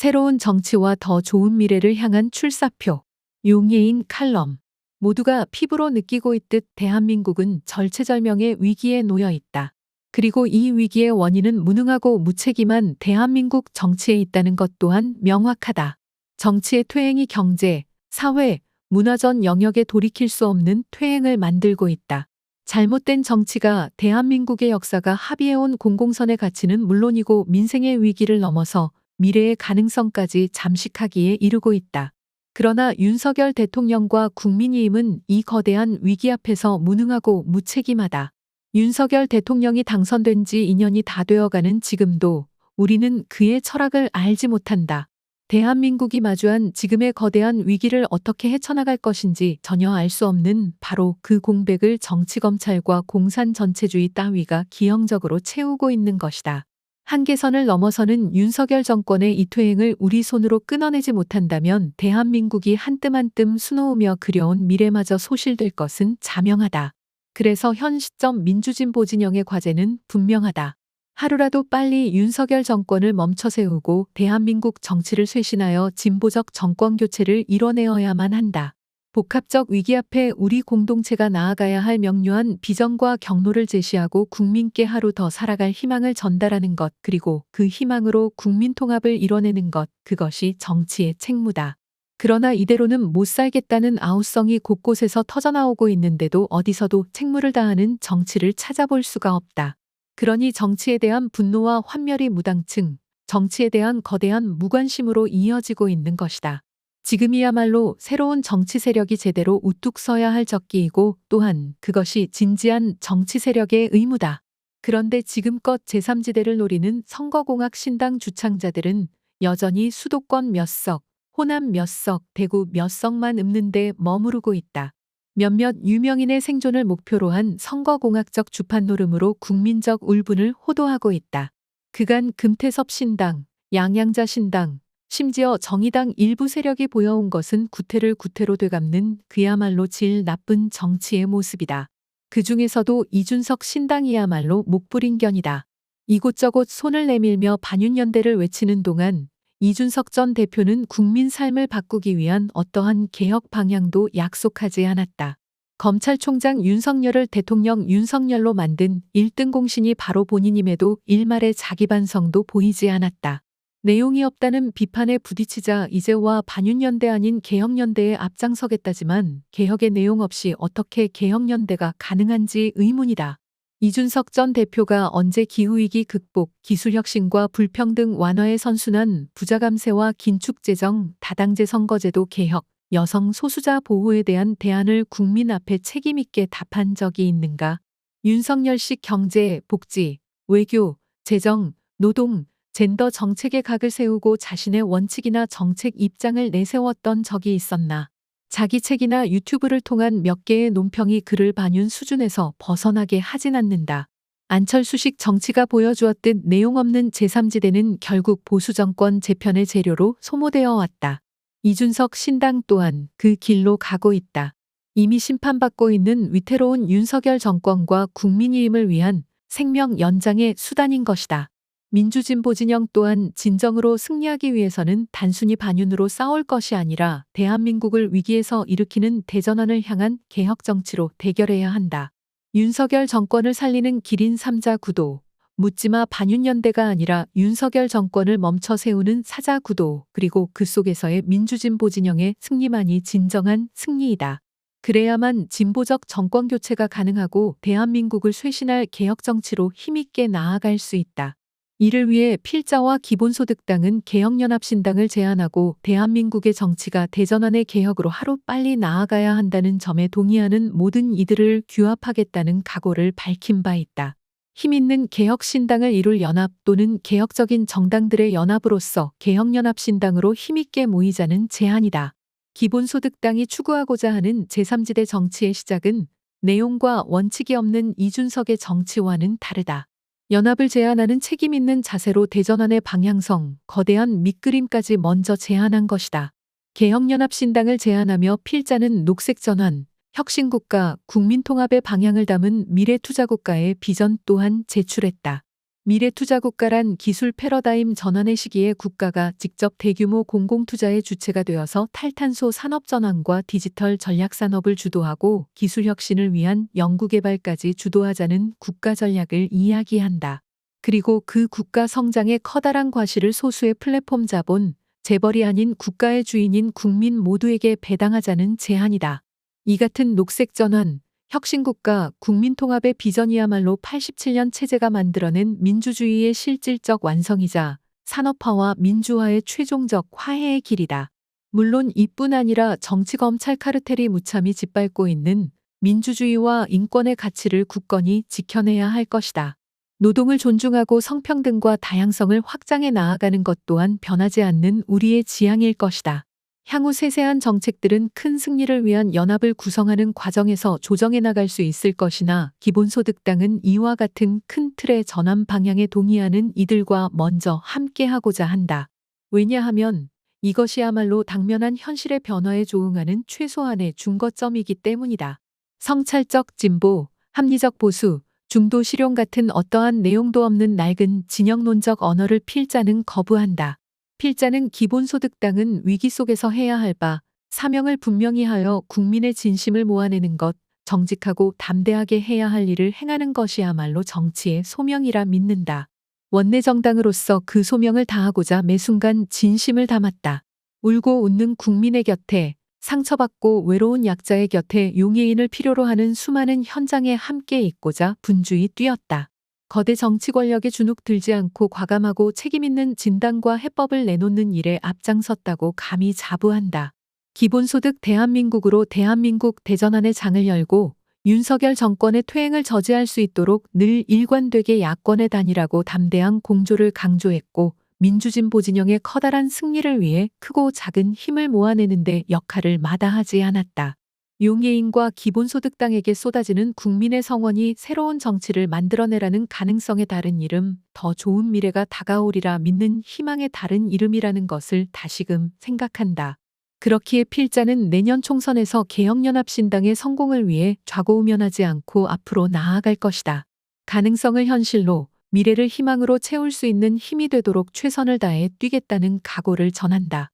새로운 정치와 더 좋은 미래를 향한 출사표. 용예인 칼럼. 모두가 피부로 느끼고 있듯 대한민국은 절체절명의 위기에 놓여 있다. 그리고 이 위기의 원인은 무능하고 무책임한 대한민국 정치에 있다는 것 또한 명확하다. 정치의 퇴행이 경제, 사회, 문화전 영역에 돌이킬 수 없는 퇴행을 만들고 있다. 잘못된 정치가 대한민국의 역사가 합의해온 공공선의 가치는 물론이고 민생의 위기를 넘어서 미래의 가능성까지 잠식하기에 이르고 있다. 그러나 윤석열 대통령과 국민의힘은 이 거대한 위기 앞에서 무능하고 무책임하다. 윤석열 대통령이 당선된 지 2년이 다 되어가는 지금도 우리는 그의 철학을 알지 못한다. 대한민국이 마주한 지금의 거대한 위기를 어떻게 헤쳐나갈 것인지 전혀 알 수 없는 바로 그 공백을 정치검찰과 공산 전체주의 따위가 기형적으로 채우고 있는 것이다. 한계선을 넘어서는 윤석열 정권의 이 퇴행을 우리 손으로 끊어내지 못한다면 대한민국이 한뜸 한뜸 수놓으며 그려온 미래마저 소실될 것은 자명하다. 그래서 현 시점 민주진보 진영의 과제는 분명하다. 하루라도 빨리 윤석열 정권을 멈춰 세우고 대한민국 정치를 쇄신하여 진보적 정권 교체를 이뤄내어야만 한다. 복합적 위기 앞에 우리 공동체가 나아가야 할 명료한 비전과 경로를 제시하고 국민께 하루 더 살아갈 희망을 전달하는 것 그리고 그 희망으로 국민 통합을 이뤄내는 것 그것이 정치의 책무다. 그러나 이대로는 못 살겠다는 아우성이 곳곳에서 터져나오고 있는데도 어디서도 책무를 다하는 정치를 찾아볼 수가 없다. 그러니 정치에 대한 분노와 환멸이 무당층, 정치에 대한 거대한 무관심으로 이어지고 있는 것이다. 지금이야말로 새로운 정치 세력이 제대로 우뚝 서야 할 적기이고 또한 그것이 진지한 정치 세력의 의무다. 그런데 지금껏 제3지대를 노리는 선거공학 신당 주창자들은 여전히 수도권 몇 석, 호남 몇 석, 대구 몇 석만 읊는데 머무르고 있다. 몇몇 유명인의 생존을 목표로 한 선거공학적 주판 노름으로 국민적 울분을 호도하고 있다. 그간 금태섭 신당, 양양자 신당, 심지어 정의당 일부 세력이 보여온 것은 구태를 구태로 되갚는 그야말로 질 나쁜 정치의 모습이다. 그 중에서도 이준석 신당이야말로 목불인견이다. 이곳저곳 손을 내밀며 반윤연대를 외치는 동안 이준석 전 대표는 국민 삶을 바꾸기 위한 어떠한 개혁 방향도 약속하지 않았다. 검찰총장 윤석열을 대통령 윤석열로 만든 1등 공신이 바로 본인임에도 일말의 자기 반성도 보이지 않았다. 내용이 없다는 비판에 부딪히자 이제와 반윤연대 아닌 개혁연대에 앞장서겠다지만 개혁의 내용 없이 어떻게 개혁연대가 가능한지 의문이다. 이준석 전 대표가 언제 기후위기 극복, 기술혁신과 불평등 완화에 선순환, 부자감세와 긴축재정, 다당제 선거제도 개혁, 여성 소수자 보호에 대한 대안을 국민 앞에 책임있게 답한 적이 있는가? 윤석열식 경제, 복지, 외교, 재정, 노동, 젠더 정책의 각을 세우고 자신의 원칙이나 정책 입장을 내세웠던 적이 있었나? 자기 책이나 유튜브를 통한 몇 개의 논평이 그를 반윤 수준에서 벗어나게 하진 않는다. 안철수식 정치가 보여주었듯 내용 없는 제3지대는 결국 보수 정권 재편의 재료로 소모되어 왔다. 이준석 신당 또한 그 길로 가고 있다. 이미 심판받고 있는 위태로운 윤석열 정권과 국민의힘을 위한 생명 연장의 수단인 것이다. 민주진보 진영 또한 진정으로 승리하기 위해서는 단순히 반윤으로 싸울 것이 아니라 대한민국을 위기에서 일으키는 대전환을 향한 개혁 정치로 대결해야 한다. 윤석열 정권을 살리는 기린 3자 구도, 묻지마 반윤연대가 아니라 윤석열 정권을 멈춰 세우는 사자 구도, 그리고 그 속에서의 민주진보 진영의 승리만이 진정한 승리이다. 그래야만 진보적 정권 교체가 가능하고 대한민국을 쇄신할 개혁 정치로 힘있게 나아갈 수 있다. 이를 위해 필자와 기본소득당은 개혁연합신당을 제안하고 대한민국의 정치가 대전환의 개혁으로 하루빨리 나아가야 한다는 점에 동의하는 모든 이들을 규합하겠다는 각오를 밝힌 바 있다. 힘있는 개혁신당을 이룰 연합 또는 개혁적인 정당들의 연합으로서 개혁연합신당으로 힘있게 모이자는 제안이다. 기본소득당이 추구하고자 하는 제3지대 정치의 시작은 내용과 원칙이 없는 이준석의 정치와는 다르다. 연합을 제안하는 책임 있는 자세로 대전환의 방향성, 거대한 밑그림까지 먼저 제안한 것이다. 개혁연합신당을 제안하며 필자는 녹색 전환, 혁신국가, 국민통합의 방향을 담은 미래투자국가의 비전 또한 제출했다. 미래 투자 국가란 기술 패러다임 전환의 시기에 국가가 직접 대규모 공공투자의 주체가 되어서 탈탄소 산업 전환과 디지털 전략 산업을 주도하고 기술 혁신을 위한 연구개발까지 주도하자는 국가 전략을 이야기한다. 그리고 그 국가 성장의 커다란 과실을 소수의 플랫폼 자본, 재벌이 아닌 국가의 주인인 국민 모두에게 배당하자는 제안이다. 이 같은 녹색 전환, 혁신국가 국민통합의 비전이야말로 87년 체제가 만들어낸 민주주의의 실질적 완성이자 산업화와 민주화의 최종적 화해의 길이다. 물론 이뿐 아니라 정치검찰 카르텔이 무참히 짓밟고 있는 민주주의와 인권의 가치를 굳건히 지켜내야 할 것이다. 노동을 존중하고 성평등과 다양성을 확장해 나아가는 것 또한 변하지 않는 우리의 지향일 것이다. 향후 세세한 정책들은 큰 승리를 위한 연합을 구성하는 과정에서 조정해 나갈 수 있을 것이나 기본소득당은 이와 같은 큰 틀의 전환 방향에 동의하는 이들과 먼저 함께하고자 한다. 왜냐하면 이것이야말로 당면한 현실의 변화에 조응하는 최소한의 중거점이기 때문이다. 성찰적 진보, 합리적 보수, 중도 실용 같은 어떠한 내용도 없는 낡은 진영론적 언어를 필자는 거부한다. 필자는 기본소득당은 위기 속에서 해야 할 바, 사명을 분명히 하여 국민의 진심을 모아내는 것, 정직하고 담대하게 해야 할 일을 행하는 것이야말로 정치의 소명이라 믿는다. 원내 정당으로서 그 소명을 다하고자 매 순간 진심을 담았다. 울고 웃는 국민의 곁에 상처받고 외로운 약자의 곁에 용의인을 필요로 하는 수많은 현장에 함께 있고자 분주히 뛰었다. 거대 정치 권력에 주눅 들지 않고 과감하고 책임있는 진단과 해법을 내놓는 일에 앞장섰다고 감히 자부한다. 기본소득 대한민국으로 대한민국 대전환의 장을 열고 윤석열 정권의 퇴행을 저지할 수 있도록 늘 일관되게 야권의 단일하고 담대한 공조를 강조했고 민주진보 진영의 커다란 승리를 위해 크고 작은 힘을 모아내는 데 역할을 마다하지 않았다. 용해인과 기본소득당에게 쏟아지는 국민의 성원이 새로운 정치를 만들어내라는 가능성의 다른 이름, 더 좋은 미래가 다가오리라 믿는 희망의 다른 이름이라는 것을 다시금 생각한다. 그렇기에 필자는 내년 총선에서 개혁연합신당의 성공을 위해 좌고우면하지 않고 앞으로 나아갈 것이다. 가능성을 현실로, 미래를 희망으로 채울 수 있는 힘이 되도록 최선을 다해 뛰겠다는 각오를 전한다.